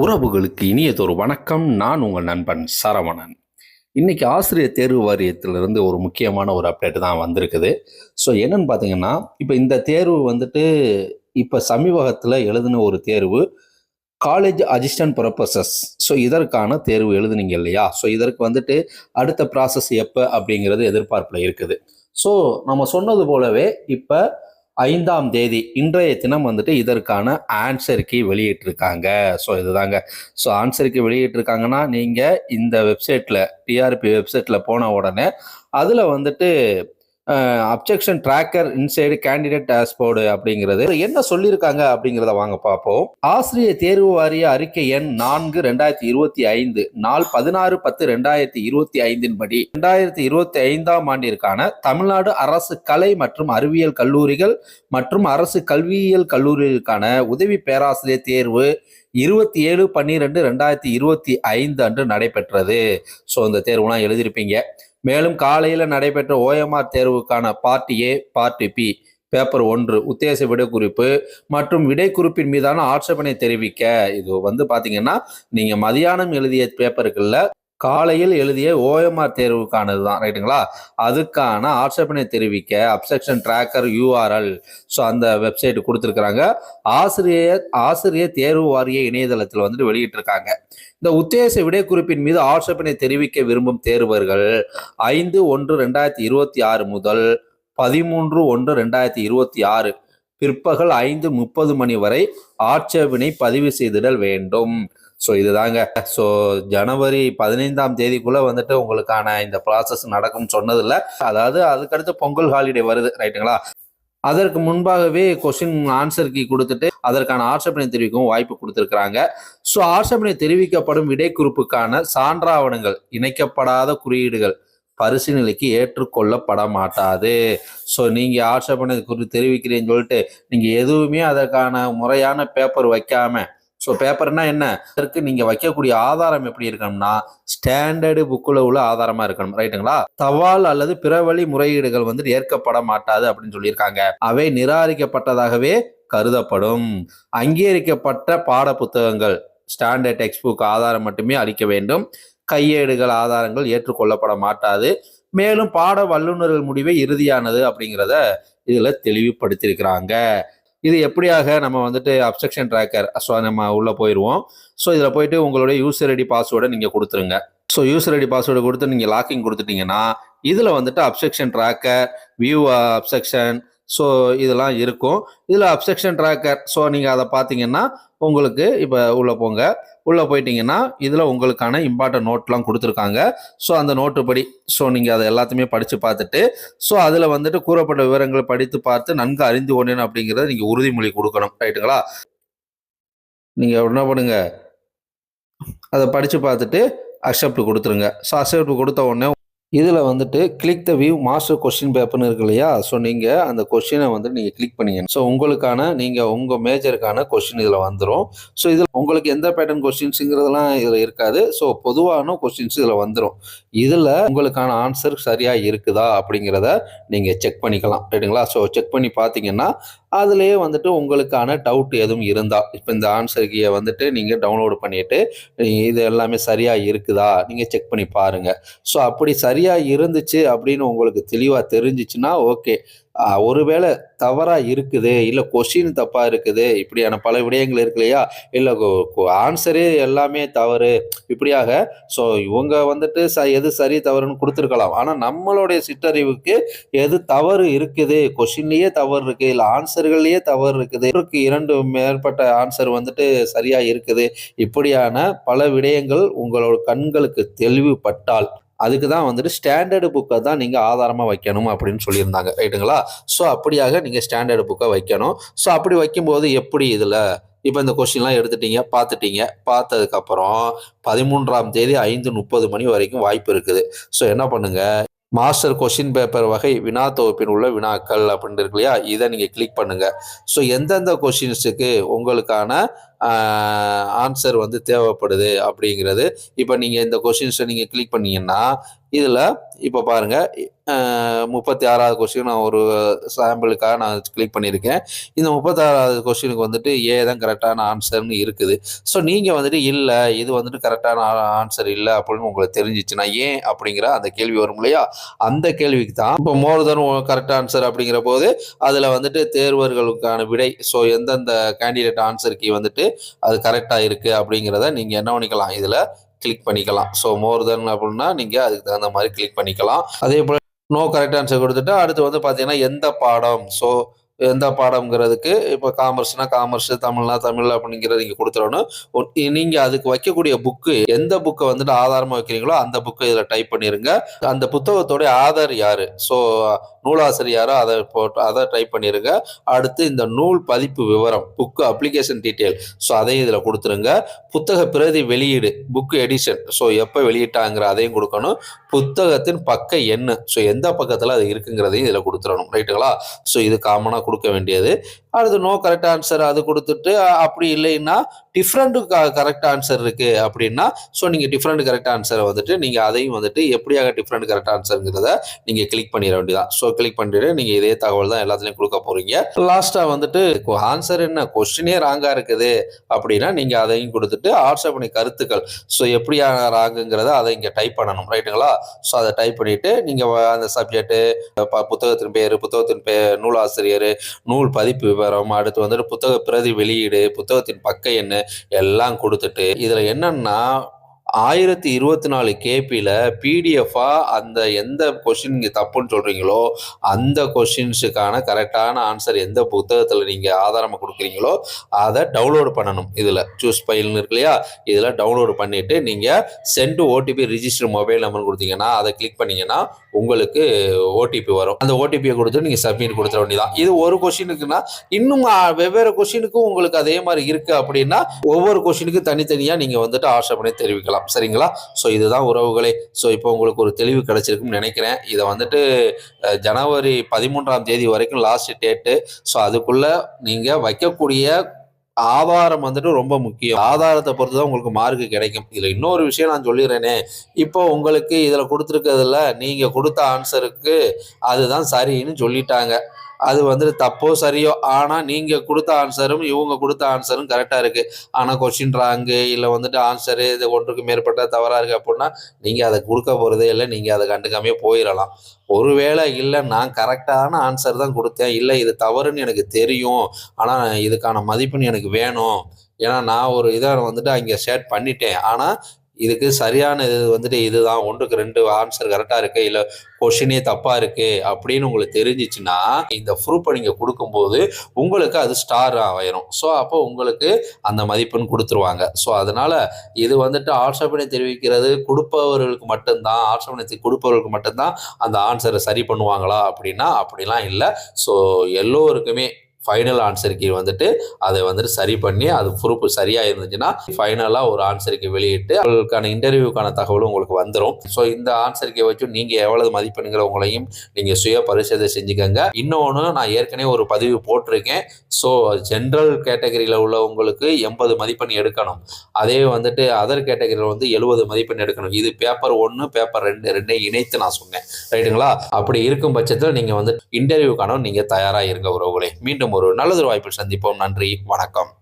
உறவுகளுக்கு இனியதொரு வணக்கம். நான் உங்கள் நண்பன் சரவணன். இன்னைக்கு ஆசிரியர் தேர்வு வாரியத்திலிருந்து ஒரு முக்கியமான ஒரு அப்டேட் தான் வந்திருக்குது. ஸோ என்னென்னு பார்த்தீங்கன்னா இப்போ இந்த தேர்வு வந்துட்டு இப்போ சமீபகத்தில் எழுதின ஒரு தேர்வு காலேஜ் அசிஸ்டன்ட் ப்ரொஃபஸர்ஸ் ஸோ இதற்கான தேர்வு எழுதுனீங்க இல்லையா? ஸோ இதற்கு வந்துட்டு அடுத்த ப்ராசஸ் எப்போ அப்படிங்கிறது எதிர்பார்ப்பில் இருக்குது. ஸோ நம்ம சொன்னது போலவே இப்போ ஐந்தாம் தேதி இன்றைய தினம் வந்துட்டு இதற்கான ஆன்சர் கீ வெளியிட்டிருக்காங்க. ஸோ இதுதாங்க. ஸோ ஆன்சர் கீ வெளியிட்டிருக்காங்கன்னா நீங்கள் இந்த வெப்சைட்டில் டிஆர்பி வெப்சைட்டில் போன உடனே அதில் வந்துட்டு objection tracker inside candidate dashboard அப்படிங்கிறது. என்ன சொல்லியிருக்காங்க அப்படிங்கிறத வாங்க பார்ப்போம். ஆசிரியர் தேர்வு வாரிய அறிக்கை எண் நான்கு ரெண்டாயிரத்தி இருபத்தி ஐந்து நாள் பதினாறு பத்து ரெண்டாயிரத்தி இருபத்தி ஐந்தின் படி ரெண்டாயிரத்தி இருபத்தி ஐந்தாம் ஆண்டிற்கான தமிழ்நாடு அரசு கலை மற்றும் அறிவியல் கல்லூரிகள் மற்றும் அரசு கல்வியியல் கல்லூரிகளுக்கான உதவி பேராசிரியர் தேர்வு இருபத்தி ஏழு பன்னிரெண்டு ரெண்டாயிரத்தி இருபத்தி ஐந்து அன்று நடைபெற்றது. ஸோ இந்த தேர்வுலாம் எழுதியிருப்பீங்க. மேலும் காலையில் நடைபெற்ற ஓஎம்ஆர் தேர்வுக்கான part A part B paper ஒன்று உத்தேச விடைக்குறிப்பு மற்றும் விடைக்குறிப்பின் மீதான ஆட்சேபனை தெரிவிக்க. இது வந்து பார்த்தீங்கன்னா நீங்கள் மதியானம் எழுதிய பேப்பருக்குள்ள காலையில் எழுதிய ஓஎம்ஆர் தேர்வுக்கானது தான் ரைட்டுங்களா அதுக்கான ஆட்சேபனை தெரிவிக்க அப்செக்ஷன் ட்ராக்கர் யூஆர்எல் ஸோ அந்த வெப்சைட் கொடுத்துருக்குறாங்க. ஆசிரியர் ஆசிரியர் தேர்வு வாரிய இணையதளத்தில் வந்துட்டு வெளியிட்டிருக்காங்க. இந்த உத்தேச விடைக்குறிப்பின் மீது ஆட்சேபனை தெரிவிக்க விரும்பும் தேர்வர்கள் ஐந்து ஒன்று ரெண்டாயிரத்தி இருபத்தி ஆறு முதல் பதிமூன்று ஒன்று ரெண்டாயிரத்தி இருபத்தி ஆறு பிற்பகல் ஐந்து முப்பது மணி வரை ஆட்சேபனை பதிவு செய்திடல் வேண்டும். ஸோ இதுதாங்க. ஸோ ஜனவரி பதினைந்தாம் தேதிக்குள்ள வந்துட்டு உங்களுக்கான இந்த ப்ராசஸ் நடக்கும்னு சொன்னதில்ல. அதாவது அதுக்கடுத்து பொங்கல் ஹாலிடே வருது ரைட்டுங்களா அதற்கு முன்பாகவே கொஸ்டின் ஆன்சர் கீ கொடுத்துட்டு அதற்கான ஆட்சேபனை தெரிவிக்கவும் வாய்ப்பு கொடுத்துருக்குறாங்க. ஸோ ஆட்சேபனை தெரிவிக்கப்படும் விடைக்குறிப்புக்கான சான்றாவணங்கள் இணைக்கப்படாத குறியீடுகள் பரிசீலனைக்கு ஏற்றுக்கொள்ளப்பட மாட்டாது. ஸோ நீங்கள் ஆட்சேபனை குறித்து தெரிவிக்கிறீங்கன்னு சொல்லிட்டு நீங்கள் எதுவுமே அதற்கான முறையான பேப்பர் வைக்காம ஸோ பேப்பர்னா என்ன? அதற்கு நீங்கள் வைக்கக்கூடிய ஆதாரம் எப்படி இருக்கணும்னா ஸ்டாண்டர்டு புக்கில் உள்ள ஆதாரமாக இருக்கணும். ரைட்டுங்களா தவால் அல்லது பிற வழி முறையீடுகள் வந்து ஏற்கப்பட மாட்டாது அப்படின்னு சொல்லியிருக்காங்க. அவை நிராகரிக்கப்பட்டதாகவே கருதப்படும். அங்கீகரிக்கப்பட்ட பாட புத்தகங்கள் ஸ்டாண்டர்ட் டெக்ஸ்ட் புக் ஆதாரம் மட்டுமே அளிக்க வேண்டும். கையேடுகள் ஆதாரங்கள் ஏற்றுக்கொள்ளப்பட மாட்டாது. மேலும் பாட வல்லுநர்கள் முடிவே இறுதியானது அப்படிங்கிறத இதில் தெளிவுபடுத்தியிருக்கிறாங்க. இது எப்படியாக நம்ம வந்துட்டு அப்செக்ஷன் ட்ராக்கர் ஸோ நம்ம உள்ளே போயிடுவோம் ஸோ இதில் போயிட்டு உங்களுடைய யூசர் ஐடி பாஸ்வேர்டை நீங்கள் கொடுத்துருங்க. ஸோ யூசர் ஐடி பாஸ்வேர்டு கொடுத்து நீங்கள் லாக்கிங் கொடுத்துட்டீங்கன்னா இதில் வந்துட்டு objection tracker view objection so இதெல்லாம் இருக்கும். இதில் அப்செக்ஷன் ட்ராக்கர் ஸோ நீங்கள் அதை பார்த்தீங்கன்னா உங்களுக்கு இப்போ உள்ளே போங்க. உள்ளே போயிட்டீங்கன்னா இதில் உங்களுக்கான இம்பார்ட்டன்ட் நோட்லாம் கொடுத்துருக்காங்க. ஸோ அந்த நோட்டு படி ஸோ நீங்கள் அதை எல்லாத்தையுமே படித்து பார்த்துட்டு ஸோ அதில் வந்துட்டு கூறப்பட்ட விவரங்களை படித்து பார்த்து நன்கு அறிந்து கொண்டேன் அப்படிங்கிறத நீங்கள் உறுதிமொழி கொடுக்கணும். ரைட்டுங்களா நீங்கள் என்ன பண்ணுங்கள் அதை படித்து பார்த்துட்டு அக்செப்ட் கொடுத்துருங்க. ஸோ அக்செப்ட் கொடுத்த உடனே இதில் வந்துட்டு click the view master question பேப்பர்னு இருக்கு இல்லையா? ஸோ நீங்கள் அந்த கொஸ்டினை வந்து நீங்கள் கிளிக் பண்ணீங்க ஸோ உங்களுக்கான நீங்கள் உங்கள் மேஜருக்கான கொஸ்டின் இதில் வந்துடும் ஸோ இதில் உங்களுக்கு எந்த பேட்டர்ன் கொஸ்டின்ஸுங்கிறதெல்லாம் இதில் இருக்காது. ஸோ பொதுவான கொஸ்டின்ஸ் இதில் வந்துடும் இதில் உங்களுக்கான ஆன்சர் சரியாக இருக்குதா அப்படிங்கிறத நீங்கள் செக் பண்ணிக்கலாம். ரைட்டுங்களா ஸோ செக் பண்ணி பார்த்தீங்கன்னா அதுலேயே வந்துட்டு உங்களுக்கான டவுட் எதுவும் இருந்தால் இப்போ இந்த ஆன்சர் கீயை வந்துட்டு நீங்கள் டவுன்லோடு பண்ணிவிட்டு இது எல்லாமே சரியாக இருக்குதா? நீங்கள் செக் பண்ணி பாருங்கள் ஸோ அப்படி சரியாக இருந்துச்சு அப்படின்னு உங்களுக்கு தெளிவாக தெரிஞ்சிச்சுன்னா ஓகே ஒருவேளை தவறாக இருக்குது இல்லை கொஷின் தப்பாக இருக்குது இப்படியான பல விடயங்கள் இருக்கு இல்லையா? இல்லை ஆன்சரே எல்லாமே தவறு. இப்படியாக ஸோ இவங்க வந்துட்டு ச எது சரி தவறுன்னு கொடுத்துருக்கலாம். ஆனால் நம்மளுடைய சிற்றறிவுக்கு எது தவறு இருக்குது கொஷின்லேயே தவறு இருக்குது இல்லை ஆன்சர்கள்லேயே தவறு இருக்குது இவருக்கு இரண்டு மேற்பட்ட ஆன்சர் வந்துட்டு சரியாக இருக்குது. இப்படியான பல விடயங்கள் உங்களோட கண்களுக்கு தெளிவுபட்டால் அதுக்கு தான் வந்துட்டு ஸ்டாண்டர்டு புக்கை தான் நீங்கள் ஆதாரமாக வைக்கணும் அப்படின்னு சொல்லியிருந்தாங்க. ரைட்டுங்களா? ஸோ அப்படியாக நீங்கள் ஸ்டாண்டர்டு புக்கை வைக்கணும். ஸோ அப்படி வைக்கும்போது எப்படி இதில்? இப்போ இந்த கொஸ்டின்லாம் எடுத்துட்டீங்க பார்த்துட்டீங்க. பார்த்ததுக்கப்புறம் பதிமூன்றாம் தேதி ஐந்து முப்பது மணி வரைக்கும் வாய்ப்பு இருக்குது. ஸோ என்ன பண்ணுங்க? மாஸ்டர் கொஷின் பேப்பர் வகை வினா தொகுப்பில் உள்ள வினாக்கள் அப்படின்னு இருக்கு இல்லையா? இதை நீங்கள் கிளிக் பண்ணுங்கள் ஸோ எந்தெந்த கொஷின்ஸுக்கு உங்களுக்கான ஆன்சர் வந்து தேவைப்படுது அப்படிங்கிறது. இப்போ நீங்கள் இந்த கொஷின்ஸை நீங்கள் கிளிக் பண்ணீங்கன்னா இதில் இப்போ பாருங்கள் முப்பத்தி ஆறாவது கொஸ்டின் நான் ஒரு சாம்பிளுக்காக நான் கிளிக் பண்ணியிருக்கேன். இந்த முப்பத்தாறாவது கொஸ்டினுக்கு வந்துட்டு ஏ தான் கரெக்டான ஆன்சர்னு இருக்குது. ஸோ நீங்கள் வந்துட்டு இல்லை இது வந்துட்டு கரெக்டான ஆன்சர் இல்லை அப்படின்னு உங்களுக்கு தெரிஞ்சிச்சுன்னா ஏன் அப்படிங்கிற அந்த கேள்வி வரும் இல்லையா? அந்த கேள்விக்கு தான். இப்போ மோர் தென் கரெக்ட் ஆன்சர் அப்படிங்கிற போது அதில் வந்துட்டு தேர்வர்களுக்கான விடை ஸோ எந்தெந்த கேண்டிடேட் ஆன்சருக்கு வந்துட்டு அது கரெக்டாக இருக்குது அப்படிங்கிறத நீங்கள் என்ன பண்ணிக்கலாம்? இதில் கிளிக் பண்ணிக்கலாம். ஸோ மோர் தென் அப்படின்னா நீங்கள் அதுக்கு தகுந்த மாதிரி கிளிக் பண்ணிக்கலாம். அதே போல் நோ கரெக்ட் ஆன்சர் கொடுத்துட்டு அடுத்து வந்து பார்த்தீங்கன்னா எந்த பாடம்? ஸோ எந்த பாடம்ங்கிறதுக்கு இப்போ காமர்ஸ்னா காமர்ஸ் தமிழ்னா தமிழ் அப்படிங்கிறத நீங்கள் கொடுத்துடணும். நீங்கள் அதுக்கு வைக்கக்கூடிய புக்கு எந்த புக்கை வந்துட்டு ஆதாரமாக வைக்கிறீங்களோ அந்த புக்கை இதில் டைப் பண்ணிடுங்க அந்த புத்தகத்தோடைய ஆதார் யார்? ஸோ நூலாசிரியாரோ அதை போட்டு அதை டைப் பண்ணிடுங்க அடுத்து இந்த நூல் பதிப்பு விவரம் புக்கு அப்ளிகேஷன் டீட்டெயில் ஸோ அதையும் இதில் கொடுத்துருங்க. புத்தக பிரதி வெளியீடு புக்கு எடிஷன் ஸோ எப்போ வெளியிட்டாங்கிற அதையும் கொடுக்கணும். புத்தகத்தின் பக்க என்ன ஸோ எந்த பக்கத்தில் அது இருக்குங்கிறதையும் இதில் கொடுத்துடணும். ரைட்டுங்களா ஸோ இது காமனாக கொடுக்க வேண்டியது. அடுத்து நோ கரெக்ட் ஆன்சர் அது கொடுத்துட்டு அப்படி இல்லைன்னா டிஃப்ரெண்ட்டு கரெக்ட் ஆன்சர் இருக்குது அப்படின்னா ஸோ நீங்கள் டிஃப்ரெண்ட் கரெக்ட் ஆன்சரை வந்துட்டு நீங்கள் அதையும் வந்துட்டு எப்படியாக டிஃப்ரெண்ட் கரெக்ட் ஆன்சருங்கிறத நீங்கள் கிளிக் பண்ணிட வேண்டியதான் ஸோ கிளிக் பண்ணிட்டு நீங்கள் இதே தகவல் தான் எல்லாத்துலேயும் கொடுக்க போகிறீங்க லாஸ்ட்டாக வந்துட்டு ஆன்சர் என்ன? கொஸ்டினே ராங்காக இருக்குது அப்படின்னா நீங்கள் அதையும் கொடுத்துட்டு ஆட்சேபனை கருத்துக்கள். ஸோ எப்படியா ராங்குங்கிறத அதை இங்கே டைப் பண்ணணும் ரைட்டுங்களா ஸோ அதை டைப் பண்ணிவிட்டு நீங்கள் அந்த சப்ஜெக்ட்டு புத்தகத்தின் பேர் புத்தகத்தின் பேர் நூலாசிரியர் நூல் பதிப்பு விவரம் அடுத்து வந்துட்டு புத்தக பிரதி வெளியீடு புத்தகத்தின் பக்க எண்ணு எல்லாம் கொடுத்துட்டு இதில் என்னன்னா ஆயிரத்தி இருபத்தி நாலு கேபியில் பிடிஎஃபாக அந்த எந்த கொஷின் நீங்கள் தப்புன்னு சொல்கிறீங்களோ அந்த கொஷின்ஸுக்கான கரெக்டான ஆன்சர் எந்த புத்தகத்தில் நீங்கள் ஆதாரமாக கொடுக்குறீங்களோ அதை டவுன்லோடு பண்ணணும் இதில். சூஸ் ஃபைல்னு இருக்கு இல்லையா? இதில் டவுன்லோடு பண்ணிவிட்டு நீங்கள் send OTP register mobile number கொடுத்தீங்கன்னா அதை கிளிக் பண்ணிங்கன்னா உங்களுக்கு ஓடிபி வரும். அந்த ஓடிபியை கொடுத்து நீங்கள் சப்மிட் கொடுத்துட வேண்டியதான் இது ஒரு கொஷினுக்குன்னா இன்னும் வெவ்வேறு கொஷினுக்கும் உங்களுக்கு அதே மாதிரி இருக்குது அப்படின்னா ஒவ்வொரு கொஷினுக்கும் தனித்தனியாக நீங்கள் வந்துட்டு ஆஷை பண்ணி தெரிவிக்கலாம். சரிங்களா? ஸோ இதுதான் உறவுகளே. ஸோ இப்போ உங்களுக்கு ஒரு தெளிவு கிடைச்சிருக்குன்னு நினைக்கிறேன். இதை வந்துட்டு ஜனவரி பதிமூன்றாம் தேதி வரைக்கும் லாஸ்ட் டேட்டு ஸோ அதுக்குள்ளே நீங்கள் வைக்கக்கூடிய ஆதாரம் வந்துட்டு ரொம்ப முக்கியம். ஆதாரத்தை பொறுத்து தான் உங்களுக்கு மார்க்கு கிடைக்கும். இதில் இன்னொரு விஷயம் நான் சொல்லிடுறேனே. இப்போ உங்களுக்கு இதில் கொடுத்துருக்கிறதுல நீங்கள் கொடுத்த ஆன்சருக்கு அதுதான் சரின்னு சொல்லிட்டாங்க. அது வந்துட்டு தப்போ சரியோ ஆனால் நீங்கள் கொடுத்த ஆன்சரும் இவங்க கொடுத்த ஆன்சரும் கரெக்டாக இருக்குது ஆனால் கொஷின் ராங்கு இல்லை வந்துட்டு ஆன்சரு இது ஒன்றுக்கு மேற்பட்ட தவறாக இருக்குது அப்படின்னா நீங்கள் அதை கொடுக்க போகிறதே இல்லை. நீங்கள் அதை கண்டுக்காமே போயிடலாம். ஒருவேளை இல்லை நான் கரெக்டான ஆன்சர் தான் கொடுத்தேன். இல்லை இது தவறுன்னு எனக்கு தெரியும். ஆனால் இதுக்கான மதிப்பெண் எனக்கு வேணும். ஏன்னா நான் ஒரு இதை வந்துட்டு அங்கே ஷேர் பண்ணிட்டேன். ஆனால் இதுக்கு சரியான இது வந்துட்டு இதுதான் ஒன்றுக்கு ரெண்டு ஆன்சர் கரெக்டாக இருக்கு இல்லை கொஷினே தப்பாக இருக்கு அப்படின்னு உங்களுக்கு தெரிஞ்சிச்சுன்னா இந்த ப்ரூஃபை நீங்கள் கொடுக்கும்போது உங்களுக்கு அது ஸ்டார் ஆயிரும். ஸோ அப்போ உங்களுக்கு அந்த மதிப்பெண் கொடுத்துருவாங்க. ஸோ அதனால் இது வந்துட்டு ஆட்சேபனை தெரிவிக்கிறது கொடுப்பவர்களுக்கு மட்டும்தான் ஆட்சேபனை கொடுப்பவர்களுக்கு மட்டும்தான் அந்த ஆன்சரை சரி பண்ணுவாங்களா அப்படின்னா அப்படிலாம் இல்லை. ஸோ எல்லோருக்குமே ஃபைனல் ஆன்சருக்கு வந்துட்டு அதை வந்துட்டு சரி பண்ணி அது ப்ரூஃப் சரியாக இருந்துச்சுன்னா ஃபைனலாக ஒரு ஆன்சருக்கு வெளியிட்டு அவங்களுக்கான இன்டர்வியூக்கான தகவலும் உங்களுக்கு வந்துடும் ஸோ இந்த ஆன்சருக்கு வச்சு நீங்கள் எவ்வளவு மதிப்பெண்கிற உங்களையும் நீங்கள் சுய பரிசோதனை செஞ்சுக்கோங்க. இன்னொன்று நான் ஏற்கனவே ஒரு பதிவு போட்டிருக்கேன். ஸோ ஜென்ரல் கேட்டகரியில் உள்ளவங்களுக்கு எண்பது மதிப்பெண் எடுக்கணும். அதே வந்துட்டு அதர் கேட்டகரியில் வந்து எழுபது மதிப்பெண் எடுக்கணும். இது பேப்பர் ஒன்று பேப்பர் ரெண்டு ரெண்டையும் இணைத்து நான் சொன்னேன். ரைட்டுங்களா அப்படி இருக்கும் பட்சத்தில் நீங்கள் வந்து இன்டர்வியூக்கான நீங்கள் தயாராக இருங்க உறவுகளே. மீண்டும் ஒரு நல்லதொரு வாய்ப்பில் சந்திப்போம். நன்றி. வணக்கம்.